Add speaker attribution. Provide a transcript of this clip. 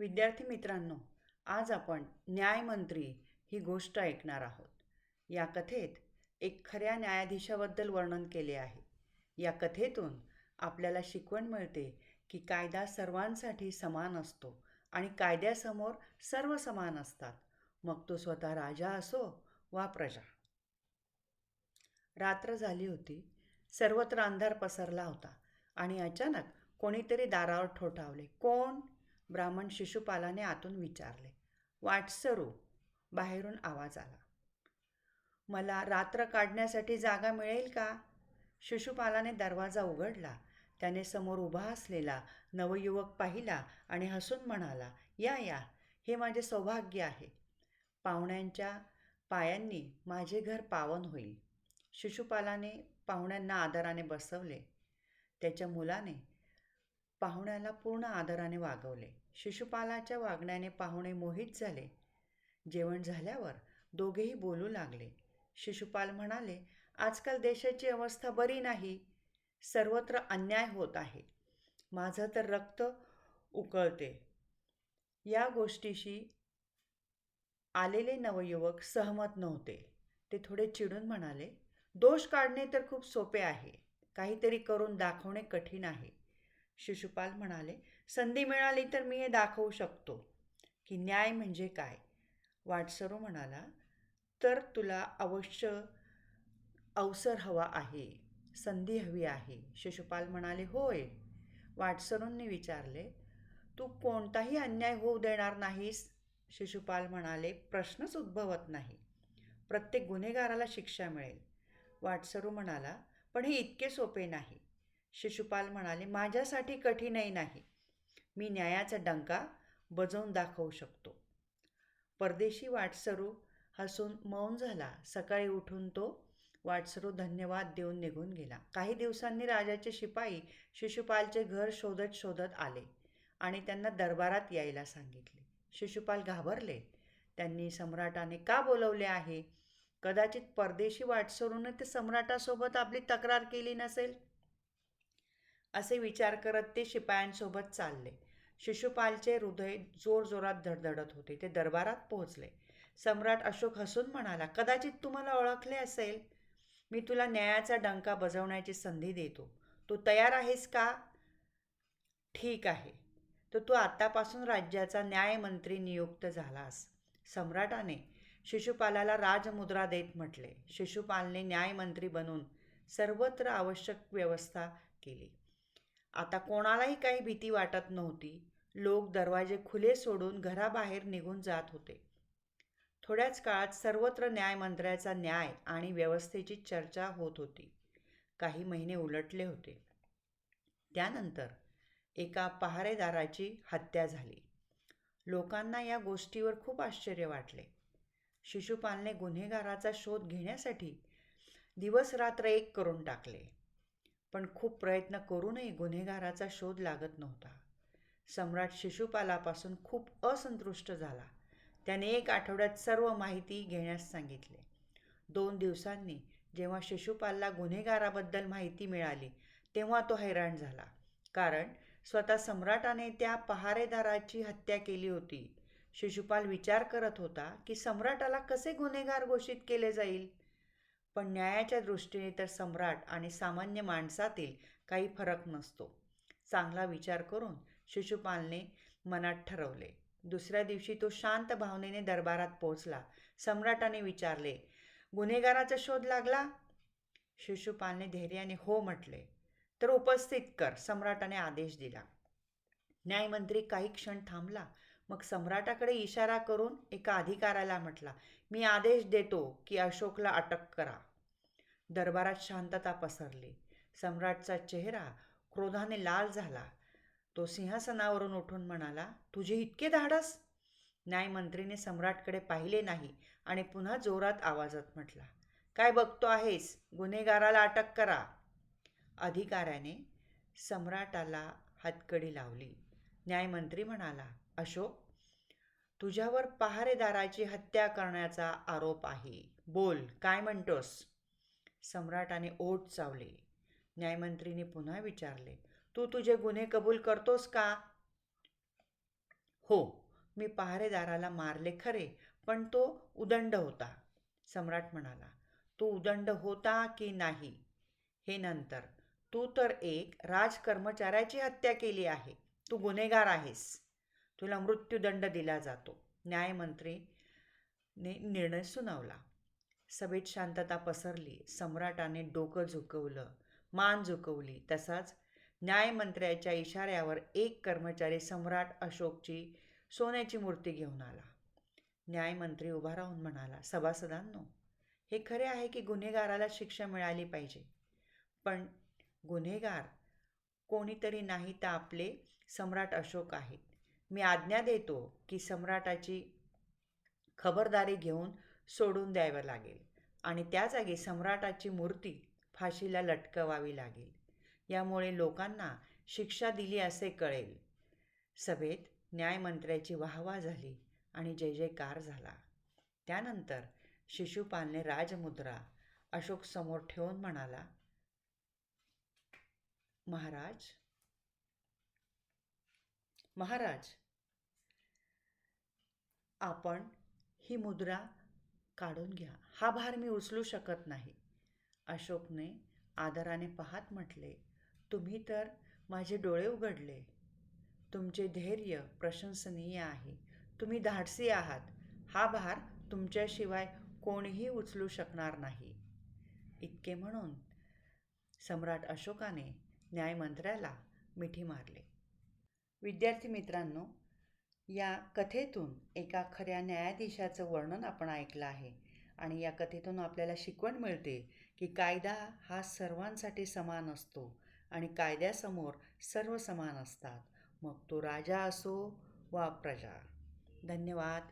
Speaker 1: विद्यार्थी मित्रांनो आज आपण न्यायमंत्री ही गोष्ट ऐकणार आहोत. या कथेत एक खऱ्या न्यायाधीशाबद्दल वर्णन केले आहे. या कथेतून आपल्याला शिकवण मिळते की कायदा सर्वांसाठी समान असतो आणि कायद्यासमोर सर्व समान असतात. मग तो स्वतः राजा असो वा प्रजा. रात्र झाली होती. सर्वत्र अंधार पसरला होता आणि अचानक कोणीतरी दारावर ठोठावले. कोण? ब्राह्मण शिशुपालाने आतून विचारले. वाटसरू बाहेरून आवाज आला. मला रात्र काढण्यासाठी जागा मिळेल का? शिशुपालाने दरवाजा उघडला. त्याने समोर उभा असलेला नवयुवक पाहिला आणि हसून म्हणाला या या हे माझे सौभाग्य आहे. पाहुण्यांच्या पायांनी माझे घर पावन होईल. शिशुपालाने पाहुण्यांना आदराने बसवले. त्याच्या मुलाने पाहुण्याला पूर्ण आदराने वागवले. शिशुपालाच्या वागण्याने पाहुणे मोहित झाले. जेवण झाल्यावर दोघेही बोलू लागले. शिशुपाल म्हणाले आजकाल देशाची अवस्था बरी नाही. सर्वत्र अन्याय होत आहे. माझं तर रक्त उकळते. या गोष्टीशी आलेले नवयुवक सहमत नव्हते. ते थोडे चिडून म्हणाले दोष काढणे तर खूप सोपे आहे. काहीतरी करून दाखवणे कठीण आहे. शिशुपाल म्हणाले संधी मिळाली तर मी हे दाखवू शकतो. की न्याय म्हणजे काय? वाटसरू म्हणाला तर तुला अवश्य अवसर हवा आहे. संधी हवी आहे. शिशुपाल म्हणाले होय. वाटसरूंनी विचारले तू कोणताही अन्याय होऊ देणार नाहीस? शिशुपाल म्हणाले प्रश्नच उद्भवत नाही. प्रत्येक गुन्हेगाराला शिक्षा मिळेल. वाटसरू म्हणाला पण हे इतके सोपे नाही. शिशुपाल म्हणाले माझ्यासाठी कठीणही नाही. मी न्यायाचा डंका बजवून दाखवू शकतो. परदेशी वाटसरू हसून मौन झाला. सकाळी उठून तो वाटसरू धन्यवाद देऊन निघून गेला. काही दिवसांनी राजाचे शिपाई शिशुपालचे घर शोधत शोधत आले आणि त्यांना दरबारात यायला सांगितले. शिशुपाल घाबरले. त्यांनी सम्राटाने का बोलवले आहे? कदाचित परदेशी वाटसरूने ते सम्राटासोबत आपली तक्रार केली नसेल? असे विचार करत ते शिपायांसोबत चालले. शिशुपालचे हृदय जोरजोरात धडधडत होते. ते दरबारात पोहोचले. सम्राट अशोक हसून म्हणाला कदाचित तुम्हाला ओळखले असेल. मी तुला न्यायाचा डंका बजावण्याची संधी देतो. तू तयार आहेस का? ठीक आहे. तर तू आतापासून राज्याचा न्यायमंत्री नियुक्त झालास. सम्राटाने शिशुपालाला राजमुद्रा देत म्हटले. शिशुपालने न्यायमंत्री बनून सर्वत्र आवश्यक व्यवस्था केली. आता कोणालाही काही भीती वाटत नव्हती. लोक दरवाजे खुले सोडून घराबाहेर निघून जात होते. थोड्याच काळात सर्वत्र न्यायमंत्र्याचा न्याय आणि व्यवस्थेची चर्चा होत होती. काही महिने उलटले होते. त्यानंतर एका पहारेदाराची हत्या झाली. लोकांना या गोष्टीवर खूप आश्चर्य वाटले. शिशुपालने गुन्हेगाराचा शोध घेण्यासाठी दिवस रात्र एक करून टाकले. पण खूप प्रयत्न करूनही गुन्हेगाराचा शोध लागत नव्हता. सम्राट शिशुपालापासून खूप असंतुष्ट झाला. त्याने एक आठवड्यात सर्व माहिती घेण्यास सांगितले. दोन दिवसांनी जेव्हा शिशुपालला गुन्हेगाराबद्दल माहिती मिळाली तेव्हा तो हैराण झाला. कारण स्वतः सम्राटाने त्या पहारेदाराची हत्या केली होती. शिशुपाल विचार करत होता की सम्राटाला कसे गुन्हेगार घोषित केले जाईल? पण न्यायाच्या दृष्टीने तर सम्राट आणि सामान्य माणसातील काही फरक नसतो. चांगला विचार करून शिशुपालने मनात ठरवले. दुसऱ्या दिवशी तो शांत भावनेने दरबारात पोहोचला. सम्राटाने विचारले गुन्हेगाराचा शोध लागला? शिशुपालने धैर्याने हो म्हटले. तर उपस्थित कर सम्राटाने आदेश दिला. न्यायमंत्री काही क्षण थांबला. मग सम्राटाकडे इशारा करून एका अधिकाऱ्याला म्हटला मी आदेश देतो की अशोकला अटक करा दरबारात शांतता पसरली. सम्राटचा चेहरा क्रोधाने लाल झाला. तो सिंहासनावरून उठून म्हणाला तुझे इतके धाडस. न्यायमंत्रीने सम्राटकडे पाहिले नाही आणि पुन्हा जोरात आवाजात म्हटला काय बघतो आहेस? गुन्हेगाराला अटक करा. अधिकाऱ्याने सम्राटाला हातकडी लावली. न्यायमंत्री म्हणाला अशोक तुझ्यावर पहारेदाराची हत्या करण्याचा आरोप आहे. बोल काय म्हणतोस? सम्राटाने ओठ चावले. न्यायमंत्रीने पुन्हा विचारले तू तुझे गुन्हे कबूल करतोस का? हो मी पहारेदाराला मारले खरे पण तो उदंड होता. सम्राट म्हणाला तो उदंड होता की नाही? हे नंतर. तू तर एक राजकर्मचाऱ्याची हत्या केली आहे. तू गुन्हेगार आहेस. तुला मृत्यूदंड दिला जातो. न्यायमंत्री ने निर्णय सुनावला. सभेत शांतता पसरली. सम्राटाने डोकं झुकवलं. मान झुकवली. तसाच न्यायमंत्र्याच्या इशाऱ्यावर एक कर्मचारी सम्राट अशोकची सोन्याची मूर्ती घेऊन आला. न्यायमंत्री उभा राहून म्हणाला सभासदांनो हे खरे आहे की गुन्हेगाराला शिक्षा मिळाली पाहिजे. पण गुन्हेगार कोणीतरी नाही तर आपले सम्राट अशोक आहेत. मी आज्ञा देतो की सम्राटाची खबरदारी घेऊन सोडून द्यावं लागेल आणि त्या जागी सम्राटाची मूर्ती फाशीला लटकवावी लागेल. यामुळे लोकांना शिक्षा दिली असे कळेल. सभेत न्यायमंत्र्याची वाहवा झाली आणि जय जयकार झाला. त्यानंतर शिशुपालने राजमुद्रा अशोक समोर ठेवून म्हणाला महाराज महाराज आपण ही मुद्रा काढून घ्या. हा भार मी उचलू शकत नाही. अशोकने आदराने पाहत म्हटले तुम्ही तर माझे डोळे उघडले. तुमचे धैर्य प्रशंसनीय आहे. तुम्ही धाडसी आहात. हा भार तुमच्याशिवाय कोणीही उचलू शकणार नाही. इतके म्हणून सम्राट अशोकाने न्यायमंत्र्याला मिठी मारले. विद्यार्थी मित्रांनो या कथेतून एका खऱ्या न्यायाधीशाचं वर्णन आपण ऐकलं आहे आणि या कथेतून आपल्याला शिकवण मिळते की कायदा हा सर्वांसाठी समान असतो. आणि कायद्यासमोर सर्व समान असतात. मग तो राजा असो वा प्रजा. धन्यवाद.